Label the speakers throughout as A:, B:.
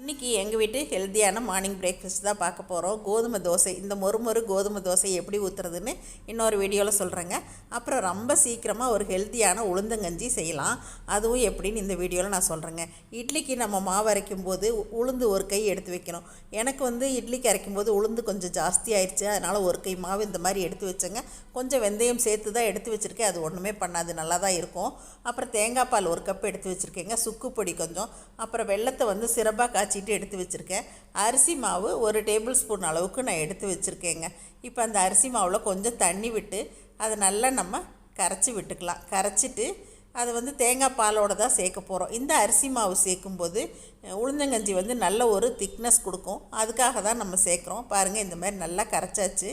A: இன்றைக்கி எங்கள் வீட்டு ஹெல்த்தியான மார்னிங் பிரேக்ஃபாஸ்ட் தான் பார்க்க போகிறோம் கோதுமை தோசை இந்த மொறு மொறு கோதுமை தோசை எப்படி ஊற்றுறதுன்னு இன்னொரு வீடியோவில் சொல்கிறேங்க அப்புறம் ரொம்ப சீக்கிரமாக ஒரு ஹெல்த்தியான உளுந்தங்கஞ்சி செய்யலாம். அதுவும் எப்படின்னு இந்த வீடியோவில் நான் சொல்கிறேங்க இட்லிக்கு நம்ம மாவு அரைக்கும் போது உளுந்து ஒரு கை எடுத்து வைக்கணும். எனக்கு வந்து இட்லிக்கு அரைக்கும் போது உளுந்து கொஞ்சம் ஜாஸ்தி ஆயிடுச்சு அதனால் ஒரு கை மாவு இந்த மாதிரி எடுத்து வச்சேங்க. கொஞ்சம் வெந்தயம் சேர்த்து தான் எடுத்து வச்சுருக்கேன். அது ஒன்றுமே பண்ணாது. நல்லா தான் இருக்கும். அப்புறம் தேங்காய் பால் ஒரு கப் எடுத்து வச்சுருக்கேங்க. சுக்கு பொடி கொஞ்சம். அப்புறம் வெள்ளத்தை வந்து சிறப்பாக காய்ச்சிட்டு எடுத்து வச்சுருக்கேன். அரிசி மாவு ஒரு டேபிள் ஸ்பூன் அளவுக்கு நான் எடுத்து வச்சுருக்கேங்க. இப்போ அந்த அரிசி மாவில் கொஞ்சம் தண்ணி விட்டு அதை நல்லா நம்ம கரைச்சி விட்டுக்கலாம். கரைச்சிட்டு அதை வந்து தேங்காய் பாலோடு தான் சேர்க்க போகிறோம் இந்த அரிசி மாவு சேர்க்கும்போது உளுந்தங்கஞ்சி வந்து நல்ல ஒரு திக்னஸ் கொடுக்கும். அதுக்காக தான் நம்ம சேர்க்குறோம். பாருங்கள் இந்த மாதிரி நல்லா கரைச்சாச்சு.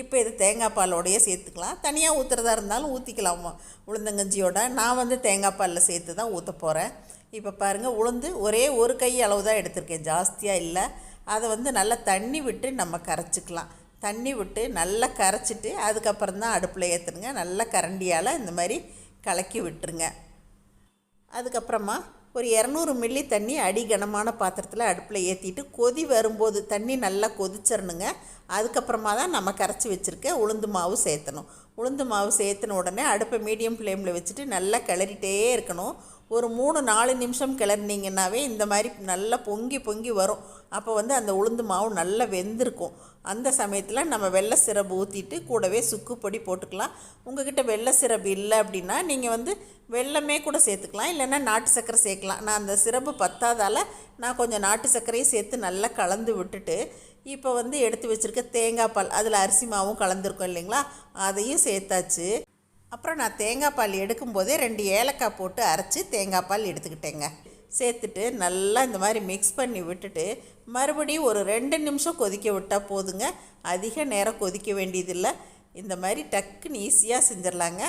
A: இப்போ இது தேங்காய் பாலோடையே சேர்த்துக்கலாம். தனியாக ஊற்றுறதா இருந்தாலும் ஊற்றிக்கலாம் உளுந்தங்கஞ்சியோட நான் வந்து தேங்காய் பாலில் சேர்த்து தான் ஊற்ற போகிறேன் இப்போ பாருங்கள் உளுந்து ஒரே ஒரு கை அளவு தான் எடுத்திருக்கேன். ஜாஸ்தியாக இல்லை. அதை வந்து நல்லா தண்ணி விட்டு நம்ம கரைச்சிக்கலாம். தண்ணி விட்டு நல்லா கரைச்சிட்டு அதுக்கப்புறம் தான் அடுப்பில் ஏற்றுனுங்க நல்லா கரண்டியால் இந்த மாதிரி கலக்கி விட்டுருங்க. அதுக்கப்புறமா ஒரு இரநூறு மில்லி தண்ணி அடி கனமான பாத்திரத்தில் அடுப்பில் ஏற்றிட்டு கொதி வரும்போது தண்ணி நல்லா கொதிச்சிடணுங்க அதுக்கப்புறமா தான் நம்ம கரைச்சி வச்சுருக்க உளுந்து மாவு சேர்த்தணும் உளுந்து மாவு சேர்த்துன உடனே அடுப்பை மீடியம் ஃப்ளேமில் வச்சுட்டு நல்லா கிளறிட்டே இருக்கணும். ஒரு மூணு நாலு நிமிஷம் கிளறினீங்கன்னாவே இந்த மாதிரி நல்லா பொங்கி பொங்கி வரும். அப்போ வந்து அந்த உளுந்து மாவு நல்லா வெந்திருக்கும். அந்த சமயத்தில் நம்ம வெள்ளை சிரப்பு ஊற்றிட்டு கூடவே சுக்குப்பொடி போட்டுக்கலாம். உங்ககிட்ட வெள்ளை சிரப்பு இல்லை அப்படின்னா நீங்கள் வந்து வெள்ளமே கூட சேர்த்துக்கலாம். இல்லைன்னா நாட்டு சர்க்கரை சேர்க்கலாம். நான் அந்த சிரப்பு பத்தாதால் நான் கொஞ்சம் நாட்டு சர்க்கரையும் சேர்த்து நல்லா கலந்து விட்டுட்டு இப்போ வந்து எடுத்து வச்சுருக்க தேங்காய் பால் அதில் அரிசி மாவும் கலந்துருக்கும் இல்லைங்களா? அதையும் சேர்த்தாச்சு. அப்புறம் நான் தேங்காய் பால் எடுக்கும்போதே ரெண்டு ஏலக்காய் போட்டு அரைச்சி தேங்காய் பால் எடுத்துக்கிட்டேங்க. சேர்த்துட்டு நல்லா இந்த மாதிரி மிக்ஸ் பண்ணி விட்டுட்டு மறுபடியும் ஒரு ரெண்டு நிமிஷம் கொதிக்க விட்டால் போதுங்க. அதிக நேரம் கொதிக்க வேண்டியதில்லை. இந்த மாதிரி டக்குன்னு ஈஸியாக செஞ்சிடலாங்க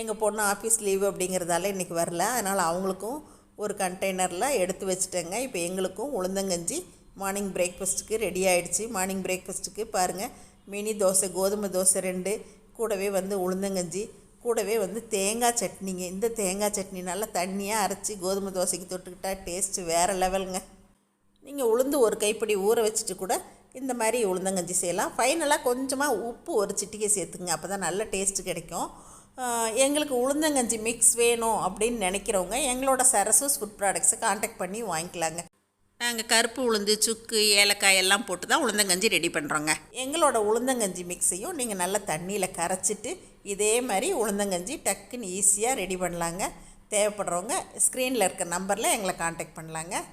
A: எங்கள் பொண்ணு ஆஃபீஸ் லீவு அப்படிங்கிறதால இன்றைக்கி வரல. அதனால் அவங்களுக்கும் ஒரு கண்டெய்னரில் எடுத்து வச்சுட்டேங்க. இப்போ எங்களுக்கும் உளுந்தங்கஞ்சி மார்னிங் பிரேக்ஃபாஸ்ட்டுக்கு ரெடி ஆகிடுச்சு மார்னிங் பிரேக்ஃபாஸ்ட்டுக்கு பாருங்கள் மினி தோசை கோதுமை தோசை ரெண்டு கூடவே வந்து உளுந்தங்கஞ்சி கூடவே வந்து தேங்காய் சட்னிங்க. இந்த தேங்காய் சட்னி நல்லா தண்ணியாக அரைச்சி கோதுமை தோசைக்கு தொட்டுக்கிட்டா டேஸ்ட்டு வேறு லெவலுங்க நீங்கள் உளுந்து ஒரு கைப்பிடி ஊற வச்சுட்டு கூட இந்த மாதிரி உளுந்தங்கஞ்சி செய்யலாம். ஃபைனலாக கொஞ்சமாக உப்பு ஒரு சிட்டிகை சேர்த்துங்க அப்போ தான் நல்ல டேஸ்ட்டு கிடைக்கும். எங்களுக்கு உளுந்தங்கஞ்சி மிக்ஸ் வேணும் அப்படின்னு நினைக்கிறவங்க எங்களோட சரசூஸ் ஃபுட் ப்ராடக்ட்ஸை காண்டாக்ட் பண்ணி வாங்கிக்கலாங்க. நாங்கள் கருப்பு உளுந்து சுக்கு ஏலக்காய் எல்லாம் போட்டு தான் உளுந்தங்கஞ்சி ரெடி பண்ணுறோங்க எங்களோட உளுந்தங்கஞ்சி மிக்ஸையும் நீங்கள் நல்லா தண்ணியில் கரைச்சிட்டு இதே மாதிரி உளுந்தங்கஞ்சி டக்குன்னு ஈஸியாக ரெடி பண்ணலாங்க. தேவைப்படுறவங்க ஸ்க்ரீனில் இருக்க நம்பரில் எங்களை காண்டாக்ட் பண்ணலாங்க.